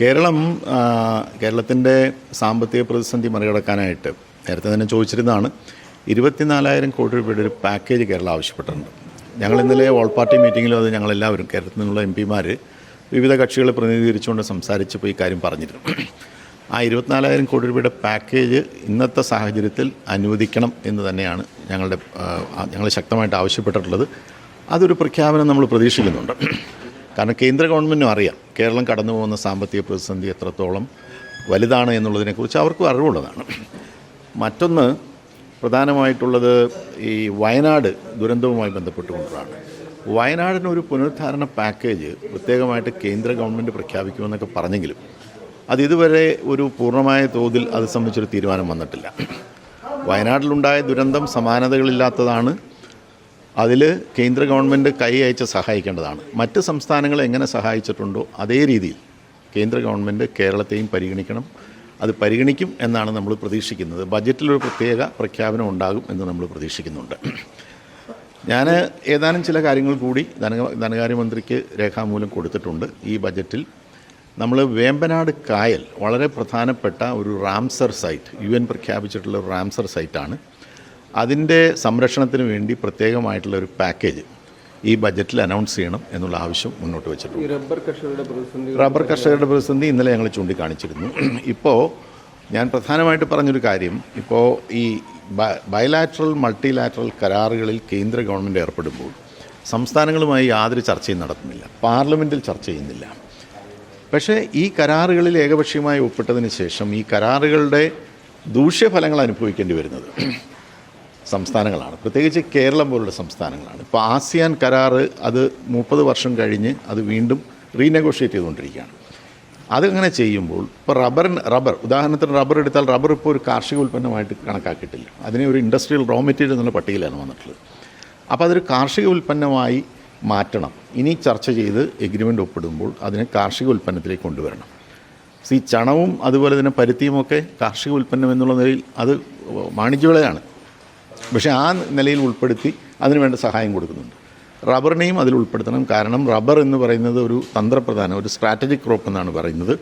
കേരളം കേരളത്തിന്റെ സാമ്പത്തിക പ്രതിസന്ധി മറികടക്കാനായിട്ട് നേരത്തെ തന്നെ ചോദിച്ചിരുന്നതാണ് ഇരുപത്തിനാലായിരം കോടി രൂപയുടെ ഒരു പാക്കേജ് കേരളം ആവശ്യപ്പെട്ടിട്ടുണ്ട്. ഞങ്ങൾ ഇന്നലെ ഓൾ പാർട്ടി മീറ്റിങ്ങിലും അത് ഞങ്ങളെല്ലാവരും കേരളത്തിൽ നിന്നുള്ള എം പിമാർ വിവിധ കക്ഷികളെ പ്രതിനിധീകരിച്ചുകൊണ്ട് സംസാരിച്ചപ്പോൾ ഈ കാര്യം പറഞ്ഞിരുന്നു. ആ ഇരുപത്തിനാലായിരം കോടി രൂപയുടെ പാക്കേജ് ഇന്നത്തെ സാഹചര്യത്തിൽ അനുവദിക്കണം എന്ന് തന്നെയാണ് ഞങ്ങളുടെ ഞങ്ങൾ ശക്തമായിട്ട് ആവശ്യപ്പെട്ടിട്ടുള്ളത്. അതൊരു പ്രഖ്യാപനം നമ്മൾ പ്രതീക്ഷിക്കുന്നുണ്ട്. കാരണം കേന്ദ്ര ഗവൺമെന്റും അറിയാം. കേരളം കടന്നു പോകുന്ന സാമ്പത്തിക പ്രതിസന്ധി എത്രത്തോളം വലുതാണ് എന്നുള്ളതിനെക്കുറിച്ച് അവർക്കും അറിവുള്ളതാണ്. മറ്റൊന്ന് പ്രധാനമായിട്ടുള്ളത് ഈ വയനാട് ദുരന്തവുമായി ബന്ധപ്പെട്ടുകൊണ്ടാണ്. വയനാടിന് ഒരു പുനരുദ്ധാരണ പാക്കേജ് പ്രത്യേകമായിട്ട് കേന്ദ്ര ഗവൺമെന്റ് പ്രഖ്യാപിക്കുമെന്നൊക്കെ പറഞ്ഞെങ്കിലും അത് ഇതുവരെ ഒരു പൂർണമായ തോതിൽ അത് സംബന്ധിച്ചൊരു തീരുമാനം വന്നിട്ടില്ല. വയനാട്ടിലുണ്ടായ ദുരന്തം സമാനതകളില്ലാത്തതാണ് അതിൽ കേന്ദ്ര ഗവൺമെന്റ് കൈ അയച്ച് സഹായിക്കേണ്ടതാണ്. മറ്റ് സംസ്ഥാനങ്ങളെ എങ്ങനെ സഹായിച്ചിട്ടുണ്ടോ അതേ രീതിയിൽ കേന്ദ്ര ഗവൺമെന്റ് കേരളത്തെയും പരിഗണിക്കണം. അത് പരിഗണിക്കും എന്നാണ് നമ്മൾ പ്രതീക്ഷിക്കുന്നത്. ബജറ്റിലൊരു പ്രത്യേക പ്രഖ്യാപനം ഉണ്ടാകും എന്ന് നമ്മൾ പ്രതീക്ഷിക്കുന്നുണ്ട്. ഞാൻ ഏതാനും ചില കാര്യങ്ങൾ കൂടി ധന ധനകാര്യമന്ത്രിക്ക് രേഖാമൂലം കൊടുത്തിട്ടുണ്ട് ഈ ബജറ്റിൽ. നമ്മൾ വേമ്പനാട് കായൽ വളരെ പ്രധാനപ്പെട്ട ഒരു റാംസർ സൈറ്റ് യു എൻ പ്രഖ്യാപിച്ചിട്ടുള്ള റാംസർ സൈറ്റാണ്. അതിന്റെ സംരക്ഷണത്തിന് വേണ്ടി പ്രത്യേകമായിട്ടുള്ള ഒരു പാക്കേജ് ഈ ബജറ്റിൽ അനൗൺസ് ചെയ്യണം എന്നുള്ള ആവശ്യം മുന്നോട്ട് വെച്ചിട്ടുണ്ട്. റബ്ബർ കർഷകരുടെ പ്രതിസന്ധി റബ്ബർ കർഷകരുടെ പ്രതിസന്ധി ഇന്നലെ ഞങ്ങൾ ചൂണ്ടിക്കാണിച്ചിരുന്നു. ഇപ്പോൾ ഞാൻ പ്രധാനമായിട്ട് പറഞ്ഞൊരു കാര്യം. ഇപ്പോൾ ഈ ബയലാറ്ററൽ മൾട്ടിലാറ്ററൽ കരാറുകളിൽ കേന്ദ്ര ഗവൺമെന്റ് ഏർപ്പെടുമ്പോൾ സംസ്ഥാനങ്ങളുമായി യാതൊരു ചർച്ചയും നടത്തുന്നില്ല. പാർലമെന്റിൽ ചർച്ച ചെയ്യുന്നില്ല. പക്ഷേ ഈ കരാറുകളിൽ ഏകപക്ഷീയമായി ഒപ്പിട്ടതിന് ശേഷം ഈ കരാറുകളുടെ ദൂഷ്യഫലങ്ങൾ അനുഭവിക്കേണ്ടി വരുന്നത്. സംസ്ഥാനങ്ങളാണ്. പ്രത്യേകിച്ച് കേരളം പോലുള്ള സംസ്ഥാനങ്ങളാണ്. ഇപ്പോൾ ആസിയാൻ കരാറ് അത് മുപ്പത് വർഷം കഴിഞ്ഞ് അത് വീണ്ടും റീനെഗോഷിയേറ്റ് ചെയ്തുകൊണ്ടിരിക്കുകയാണ്. അതങ്ങനെ ചെയ്യുമ്പോൾ ഇപ്പോൾ റബ്ബറിന് റബ്ബർ ഉദാഹരണത്തിന് റബ്ബർ എടുത്താൽ റബ്ബർ ഇപ്പോൾ ഒരു കാർഷിക ഉൽപ്പന്നമായിട്ട് കണക്കാക്കിയിട്ടില്ല. അതിനെ ഒരു ഇൻഡസ്ട്രിയൽ റോ മെറ്റീരിയൽ എന്നുള്ള പട്ടികയിലാണ് വന്നിട്ടുള്ളത്. അപ്പോൾ അതൊരു കാർഷിക ഉൽപ്പന്നമായി മാറ്റണം. ഇനി ചർച്ച ചെയ്ത് എഗ്രിമെന്റ് ഒപ്പിടുമ്പോൾ അതിനെ കാർഷിക ഉൽപ്പന്നത്തിലേക്ക് കൊണ്ടുവരണം. ഈ ചണവും അതുപോലെ തന്നെ പരുത്തിയുമൊക്കെ കാർഷിക ഉൽപ്പന്നം എന്നുള്ള നിലയിൽ അത് വാണിജ്യവിളയാണ്. പക്ഷേ ആ നിലയിൽ ഉൾപ്പെടുത്തി അതിന് വേണ്ട സഹായം കൊടുക്കുന്നുണ്ട്. റബ്ബറിനെയും അതിൽ ഉൾപ്പെടുത്തണം. കാരണം റബ്ബർ എന്ന് പറയുന്നത് ഒരു തന്ത്രപ്രധാന ഒരു സ്ട്രാറ്റജിക് ക്രോപ്പ് എന്നാണ് പറയുന്നത്.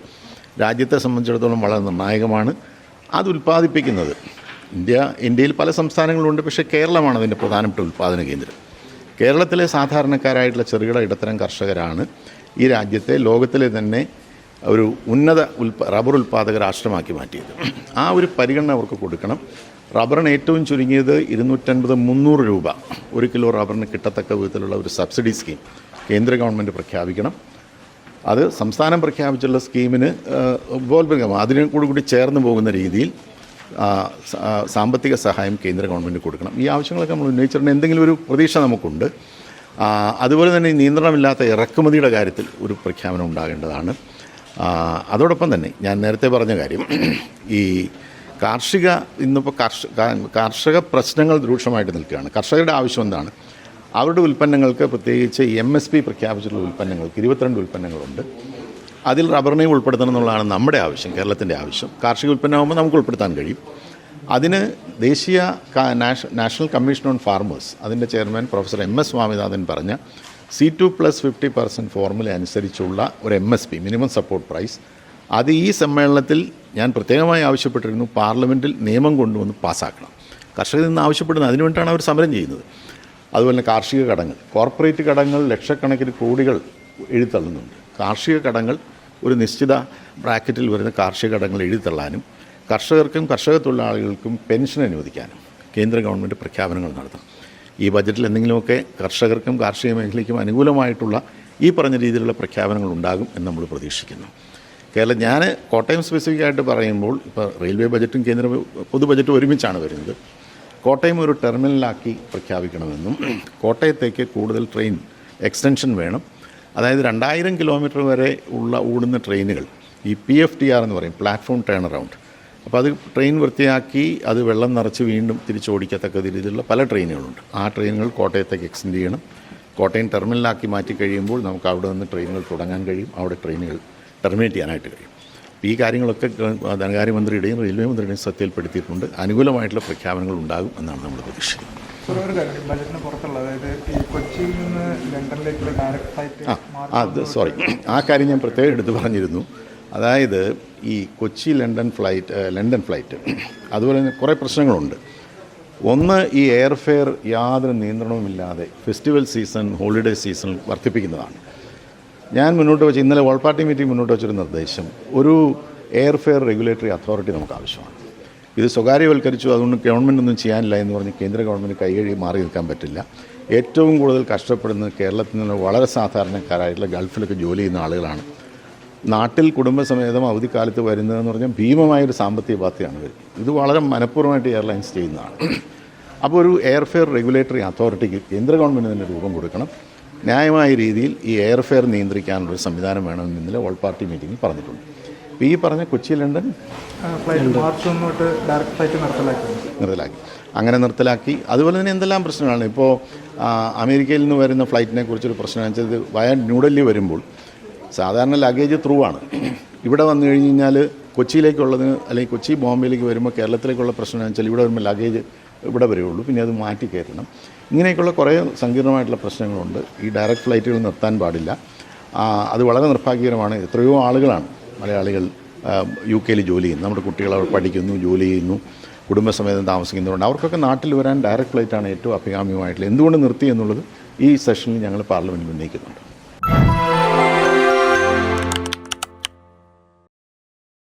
രാജ്യത്തെ സംബന്ധിച്ചിടത്തോളം വളരെ നിർണായകമാണ്. അത് ഉൽപ്പാദിപ്പിക്കുന്നത്. ഇന്ത്യ ഇന്ത്യയിൽ പല സംസ്ഥാനങ്ങളുണ്ട് പക്ഷേ കേരളമാണ് അതിന്റെ പ്രധാനപ്പെട്ട ഉൽപ്പാദന കേന്ദ്രം. കേരളത്തിലെ സാധാരണക്കാരായിട്ടുള്ള ചെറുകിട ഇടത്തരം കർഷകരാണ് ഈ രാജ്യത്തെ ലോകത്തിലെ തന്നെ ഒരു ഉന്നത ഉൽപ്പ റബ്ബർ ഉൽപ്പാദക രാഷ്ട്രമാക്കി മാറ്റിയത്. ആ ഒരു പരിഗണന അവർക്ക് കൊടുക്കണം. റബ്ബറിന് ഏറ്റവും ചുരുങ്ങിയത് ഇരുന്നൂറ്റൻപത് മുന്നൂറ് രൂപ. ഒരു കിലോ റബ്ബറിന് കിട്ടത്തക്ക വിധത്തിലുള്ള ഒരു സബ്സിഡി സ്കീം കേന്ദ്ര ഗവൺമെന്റ് പ്രഖ്യാപിക്കണം. അത് സംസ്ഥാനം പ്രഖ്യാപിച്ചുള്ള സ്കീമിന് ഉപോത്ബലം അതിനെ കൂടി കൂടി ചേർന്ന് പോകുന്ന രീതിയിൽ സാമ്പത്തിക സഹായം കേന്ദ്ര ഗവൺമെന്റ് കൊടുക്കണം. ഈ ആവശ്യങ്ങളൊക്കെ നമ്മൾ ഉന്നയിച്ചിട്ടുണ്ട്. എന്തെങ്കിലും ഒരു പ്രതീക്ഷ നമുക്കുണ്ട്. അതുപോലെ തന്നെ നിയന്ത്രണമില്ലാത്ത ഇറക്കുമതിയുടെ കാര്യത്തിൽ ഒരു പ്രഖ്യാപനം ഉണ്ടാകേണ്ടതാണ്. അതോടൊപ്പം തന്നെ ഞാൻ നേരത്തെ പറഞ്ഞ കാര്യം ഈ കാർഷിക ഇന്നിപ്പോൾ കർഷക കാർഷിക പ്രശ്നങ്ങൾ രൂക്ഷമായിട്ട് നിൽക്കുകയാണ്. കർഷകരുടെ ആവശ്യം എന്താണ്? അവരുടെ ഉൽപ്പന്നങ്ങൾക്ക് പ്രത്യേകിച്ച് എം എസ് പി പ്രഖ്യാപിച്ചിട്ടുള്ള ഉൽപ്പന്നങ്ങൾക്ക് ഇരുപത്തിരണ്ട് ഉൽപ്പന്നങ്ങളുണ്ട്. അതിൽ റബ്ബറിനെയും ഉൾപ്പെടുത്തണം എന്നുള്ളതാണ് നമ്മുടെ ആവശ്യം കേരളത്തിന്റെ ആവശ്യം. കാർഷിക ഉൽപ്പന്നമാകുമ്പോൾ നമുക്ക് ഉൾപ്പെടുത്താൻ കഴിയും. അതിന് ദേശീയ നാഷണൽ കമ്മീഷൻ ഓൺ ഫാർമേഴ്സ് അതിന്റെ chairman professor M S Swaminathan പറഞ്ഞ C two plus fifty percent formula അനുസരിച്ചുള്ള ഒരു M S P minimum support price അത് ഈ സമ്മേളനത്തിൽ ഞാൻ പ്രത്യേകമായി ആവശ്യപ്പെട്ടിരുന്നു പാർലമെന്റിൽ നിയമം കൊണ്ടുവന്ന് പാസ്സാക്കണം. കർഷകരിൽ നിന്ന് ആവശ്യപ്പെടുന്നത് അതിനുവേണ്ടിയാണ് അവർ സമരം ചെയ്യുന്നത്. അതുപോലെ തന്നെ കാർഷിക കടങ്ങൾ. കോർപ്പറേറ്റ് കടങ്ങൾ ലക്ഷക്കണക്കിന് കോടികൾ എഴുത്തള്ളുന്നുണ്ട് കാർഷിക കടങ്ങൾ ഒരു നിശ്ചിത ബ്രാക്കറ്റിൽ വരുന്ന കാർഷിക കടങ്ങൾ എഴുതിത്തള്ളാനും കർഷകർക്കും കർഷക തൊഴിലാളികൾക്കും പെൻഷൻ അനുവദിക്കാനും കേന്ദ്ര ഗവൺമെന്റ് പ്രഖ്യാപനങ്ങൾ നടത്തണം. ഈ ബജറ്റിൽ എന്തെങ്കിലുമൊക്കെ കർഷകർക്കും കാർഷിക മേഖലയ്ക്കും അനുകൂലമായിട്ടുള്ള ഈ പറഞ്ഞ രീതിയിലുള്ള പ്രഖ്യാപനങ്ങൾ ഉണ്ടാകും എന്ന് നമ്മൾ പ്രതീക്ഷിക്കുന്നു. കേരളം ഞാൻ കോട്ടയം സ്പെസിഫിക് ആയിട്ട് പറയുമ്പോൾ ഇപ്പോൾ റെയിൽവേ ബജറ്റും കേന്ദ്ര പൊതു ബജറ്റും ഒരുമിച്ചാണ് വരുന്നത്. കോട്ടയം ഒരു ടെർമിനലാക്കി പ്രഖ്യാപിക്കണമെന്നും കോട്ടയത്തേക്ക് കൂടുതൽ ട്രെയിൻ എക്സ്റ്റൻഷൻ വേണം. അതായത് രണ്ടായിരം കിലോമീറ്റർ വരെ ഉള്ള ഓടുന്ന ട്രെയിനുകൾ ഈ പി എഫ് ടി ആർ എന്ന് പറയും പ്ലാറ്റ്ഫോം ടേൺ അറൗണ്ട് അപ്പോൾ അത് ട്രെയിൻ വൃത്തിയാക്കി അത് വെള്ളം നിറച്ച് വീണ്ടും തിരിച്ചോടിക്കത്തക്ക രീതിയിലുള്ള പല ട്രെയിനുകളുണ്ട് ആ ട്രെയിനുകൾ കോട്ടയത്തേക്ക് എക്സ്റ്റെൻഡ് ചെയ്യണം. കോട്ടയം ടെർമിനലാക്കി മാറ്റി കഴിയുമ്പോൾ നമുക്ക് അവിടെ നിന്ന് ട്രെയിനുകൾ തുടങ്ങാൻ കഴിയും. അവിടെ ട്രെയിനുകൾ ടെർമിനേറ്റ് ചെയ്യാനായിട്ട് കഴിയും. ഈ കാര്യങ്ങളൊക്കെ ധനകാര്യമന്ത്രിയുടെയും റെയിൽവേ മന്ത്രിയുടെയും ശ്രദ്ധയിൽപ്പെടുത്തിയിട്ടുണ്ട്. അനുകൂലമായിട്ടുള്ള പ്രഖ്യാപനങ്ങൾ ഉണ്ടാകും എന്നാണ് നമ്മൾ പ്രതീക്ഷിക്കുന്നത്. ഒരു കാര്യം. ബജറ്റിന് പുറത്തുള്ള അതായത് ഈ കൊച്ചിയിൽ നിന്ന് ലണ്ടനിലേക്കുള്ള ഡയറക്റ്റ് ഫ്ലൈറ്റ് ആ അത് സോറി ആ കാര്യം ഞാൻ പ്രത്യേകം എടുത്ത് പറഞ്ഞിരുന്നു. അതായത് ഈ Kochi London flight London flight അതുപോലെ തന്നെ കുറേ പ്രശ്നങ്ങളുണ്ട്. ഒന്ന് ഈ എയർഫെയർ യാതൊരു നിയന്ത്രണവുമില്ലാതെ ഫെസ്റ്റിവൽ സീസൺ ഹോളിഡേ സീസൺ വർദ്ധിപ്പിക്കുന്നതാണ്. ഞാൻ മുന്നോട്ട് വെച്ച് ഇന്നലെ ഓൾ പാർട്ടി മീറ്റിംഗ് മുന്നോട്ട് വെച്ചൊരു നിർദ്ദേശം. ഒരു എയർ ഫെയർ റെഗുലേറ്ററി അതോറിറ്റി നമുക്ക് ആവശ്യമാണ്. ഇത് സ്വകാര്യവൽക്കരിച്ചു അതുകൊണ്ട് ഗവൺമെന്റ് ഒന്നും ചെയ്യാനില്ല എന്ന് പറഞ്ഞ് കേന്ദ്ര ഗവൺമെന്റ് കൈകഴി മാറി നിൽക്കാൻ പറ്റില്ല. ഏറ്റവും കൂടുതൽ കഷ്ടപ്പെടുന്നത് കേരളത്തിൽ നിന്ന് വളരെ സാധാരണക്കാരായിട്ടുള്ള ഗൾഫിലൊക്കെ ജോലി ചെയ്യുന്ന ആളുകളാണ്. നാട്ടിൽ കുടുംബസമേതം അവധിക്കാലത്ത് വരുന്നതെന്ന് പറഞ്ഞാൽ ഭീമമായൊരു സാമ്പത്തിക ബാധ്യതയാണ് വരും ഇത് വളരെ മനഃപൂർവമായിട്ട് എയർലൈൻസ് ചെയ്യുന്നതാണ്. അപ്പോൾ ഒരു എയർഫെയർ റെഗുലേറ്ററി അതോറിറ്റിക്ക് കേന്ദ്ര ഗവൺമെന്റ് തന്നെ രൂപം കൊടുക്കണം. ന്യായമായ രീതിയിൽ ഈ എയർഫെയർ നിയന്ത്രിക്കാനുള്ളൊരു സംവിധാനം വേണമെന്ന് ഇന്നലെ ഓൾ പാർട്ടി മീറ്റിംഗിൽ പറഞ്ഞിട്ടുണ്ട്. ഇപ്പോൾ ഈ പറഞ്ഞ കൊച്ചി ലണ്ടൻ? നിർത്തലാക്കി. അങ്ങനെ നിർത്തലാക്കി. അതുപോലെ തന്നെ എന്തെല്ലാം പ്രശ്നങ്ങളാണ്? ഇപ്പോൾ അമേരിക്കയിൽ നിന്ന് വരുന്ന ഫ്ലൈറ്റിനെ കുറിച്ചൊരു പ്രശ്നം വെച്ചാൽ ഇത് വയ ന്യൂഡൽഹി വരുമ്പോൾ സാധാരണ ലഗേജ് ത്രൂ ആണ്. ഇവിടെ വന്നു കഴിഞ്ഞ് കഴിഞ്ഞാൽ കൊച്ചിയിലേക്കുള്ളതിന് അല്ലെങ്കിൽ കൊച്ചി ബോംബെയിലേക്ക് വരുമ്പോൾ കേരളത്തിലേക്കുള്ള പ്രശ്നം വെച്ചാൽ ഇവിടെ വരുമ്പോൾ ലഗേജ് ഇവിടെ വരികയുള്ളൂ പിന്നെ അത് മാറ്റി കയറ്റണം. ഇങ്ങനെയൊക്കെയുള്ള കുറേ സങ്കീർണമായിട്ടുള്ള പ്രശ്നങ്ങളുണ്ട്. ഈ ഡയറക്റ്റ് ഫ്ലൈറ്റുകൾ നിർത്താൻ പാടില്ല. അത് വളരെ നിർഭാഗ്യകരമാണ്. എത്രയോ ആളുകളാണ് മലയാളികൾ യു കെയിൽ ജോലി ചെയ്യുന്നു. നമ്മുടെ കുട്ടികൾ അവർ പഠിക്കുന്നു ജോലി ചെയ്യുന്നു കുടുംബസമേതം താമസിക്കുന്നതുകൊണ്ട് അവർക്കൊക്കെ നാട്ടിൽ വരാൻ ഡയറക്റ്റ് ഫ്ലൈറ്റാണ് ഏറ്റവും അഭികാമ്യമായിട്ടുള്ളത്. എന്തുകൊണ്ട് നിർത്തി എന്നുള്ളത് ഈ സെഷനിൽ ഞങ്ങൾ പാർലമെന്റിൽ ഉന്നയിക്കുന്നുണ്ട്.